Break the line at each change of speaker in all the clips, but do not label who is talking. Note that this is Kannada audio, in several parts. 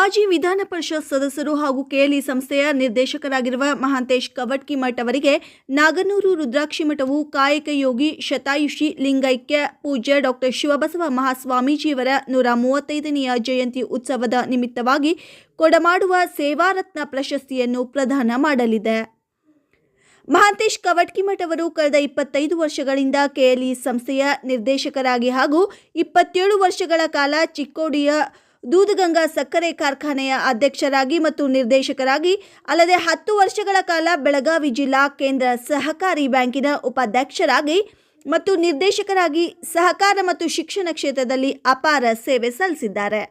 ಮಾಜಿ ವಿಧಾನ ಪರಿಷತ್ ಸದಸ್ಯರು ಹಾಗೂ ಕೆಎಲ್ಇ ಸಂಸ್ಥೆಯ ನಿರ್ದೇಶಕರಾಗಿರುವ ಮಹಾಂತೇಶ್ ಕವಟ್ಕಿಮಠ್ ಅವರಿಗೆ ನಾಗನೂರು ರುದ್ರಾಕ್ಷಿ ಮಠವು ಕಾಯಕ ಯೋಗಿ ಶತಾಯುಷಿ ಲಿಂಗೈಕ್ಯ ಪೂಜ್ಯ ಡಾಕ್ಟರ್ ಶಿವಬಸವ ಮಹಾಸ್ವಾಮೀಜಿಯವರ ನೂರ ಮೂವತ್ತೈದನೆಯ ಜಯಂತಿ ಉತ್ಸವದ ನಿಮಿತ್ತವಾಗಿ ಕೊಡಮಾಡುವ ಸೇವಾರತ್ನ ಪ್ರಶಸ್ತಿಯನ್ನು ಪ್ರದಾನ ಮಾಡಲಿದೆ. ಮಹಾಂತೇಶ್ ಕವಟ್ಕಿಮಠ್ ಅವರು ಕಳೆದ ಇಪ್ಪತ್ತೈದು ವರ್ಷಗಳಿಂದ ಕೆಎಲ್ಇ ಸಂಸ್ಥೆಯ ನಿರ್ದೇಶಕರಾಗಿ ಹಾಗೂ ಇಪ್ಪತ್ತೇಳು ವರ್ಷಗಳ ಕಾಲ ಚಿಕ್ಕೋಡಿಯ ದೂದಗಂಗಾ ಸಕ್ಕರೆ ಕಾರ್ಖಾನೆಯ ಅಧ್ಯಕ್ಷರಾಗಿ ಮತ್ತು ನಿರ್ದೇಶಕರಾಗಿ, ಅಲ್ಲದೆ ಹತ್ತು ವರ್ಷಗಳ ಕಾಲ ಬೆಳಗಾವಿ ಜಿಲ್ಲಾ ಕೇಂದ್ರ ಸಹಕಾರಿ ಬ್ಯಾಂಕಿನ ಉಪಾಧ್ಯಕ್ಷರಾಗಿ ಮತ್ತು ನಿರ್ದೇಶಕರಾಗಿ ಸಹಕಾರ ಮತ್ತು ಶಿಕ್ಷಣ ಕ್ಷೇತ್ರದಲ್ಲಿ ಅಪಾರ ಸೇವೆ ಸಲ್ಲಿಸಿದ್ದಾರೆ.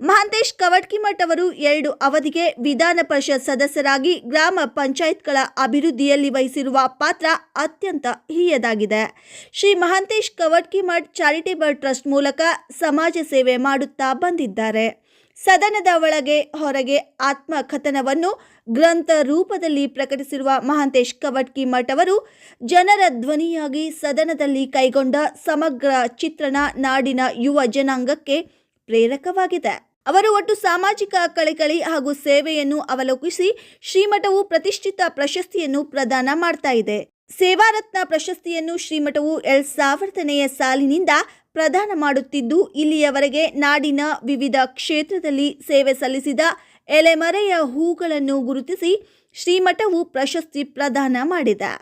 ಮಹಾಂತೇಶ್ ಕವಟ್ಕಿಮಠ್ ಅವರು ಎರಡು ಅವಧಿಗೆ ವಿಧಾನ ಪರಿಷತ್ ಸದಸ್ಯರಾಗಿ ಗ್ರಾಮ ಪಂಚಾಯತ್ಗಳ ಅಭಿವೃದ್ಧಿಯಲ್ಲಿ ವಹಿಸಿರುವ ಪಾತ್ರ ಅತ್ಯಂತ ಹಿರಿಯದಾಗಿದೆ. ಶ್ರೀ ಮಹಾಂತೇಶ್ ಕವಟ್ಕಿಮಠ್ ಚಾರಿಟೇಬಲ್ ಟ್ರಸ್ಟ್ ಮೂಲಕ ಸಮಾಜ ಸೇವೆ ಮಾಡುತ್ತಾ ಬಂದಿದ್ದಾರೆ. ಸದನದ ಒಳಗೆ ಹೊರಗೆ ಆತ್ಮಕಥನವನ್ನು ಗ್ರಂಥ ರೂಪದಲ್ಲಿ ಪ್ರಕಟಿಸಿರುವ ಮಹಾಂತೇಶ್ ಕವಟ್ಕಿ ಮಠ ಅವರು ಜನರ ಧ್ವನಿಯಾಗಿ ಸದನದಲ್ಲಿ ಕೈಗೊಂಡ ಸಮಗ್ರ ಚಿತ್ರಣ ನಾಡಿನ ಯುವ ಜನಾಂಗಕ್ಕೆ ಪ್ರೇರಕವಾಗಿದೆ. ಅವರು ಒಟ್ಟು ಸಾಮಾಜಿಕ ಕಳಕಳಿ ಹಾಗೂ ಸೇವೆಯನ್ನು ಅವಲೋಕಿಸಿ ಶ್ರೀಮಠವು ಪ್ರತಿಷ್ಠಿತ ಪ್ರಶಸ್ತಿಯನ್ನು ಪ್ರದಾನ ಮಾಡ್ತಾ ಇದೆ. ಸೇವಾರತ್ನ ಪ್ರಶಸ್ತಿಯನ್ನು ಶ್ರೀಮಠವು ಎರಡ್ ಸಾವಿರದನೆಯ ಸಾಲಿನಿಂದ ಪ್ರದಾನ ಮಾಡುತ್ತಿದ್ದು, ಇಲ್ಲಿಯವರೆಗೆ ನಾಡಿನ ವಿವಿಧ ಕ್ಷೇತ್ರದಲ್ಲಿ ಸೇವೆ ಸಲ್ಲಿಸಿದ ಎಲೆಮರೆಯ ಹೂಗಳನ್ನು ಗುರುತಿಸಿ ಶ್ರೀಮಠವು ಪ್ರಶಸ್ತಿ ಪ್ರದಾನ ಮಾಡಿದೆ.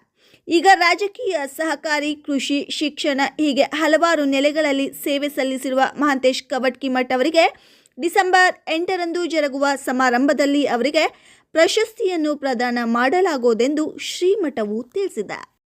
ಈಗ ರಾಜಕೀಯ ಸಹಕಾರಿ, ಕೃಷಿ, ಶಿಕ್ಷಣ ಹೀಗೆ ಹಲವಾರು ನೆಲೆಗಳಲ್ಲಿ ಸೇವೆ ಸಲ್ಲಿಸಿರುವ ಮಹಾಂತೇಶ್ ಕವಟ್ಕಿಮಠ್ ಅವರಿಗೆ ಡಿಸೆಂಬರ್ ಎಂಟರಂದು ಜರುಗುವ ಸಮಾರಂಭದಲ್ಲಿ ಅವರಿಗೆ ಪ್ರಶಸ್ತಿಯನ್ನು ಪ್ರದಾನ ಮಾಡಲಾಗುವುದೆಂದು ಶ್ರೀಮಠವು ತಿಳಿಸಿದೆ.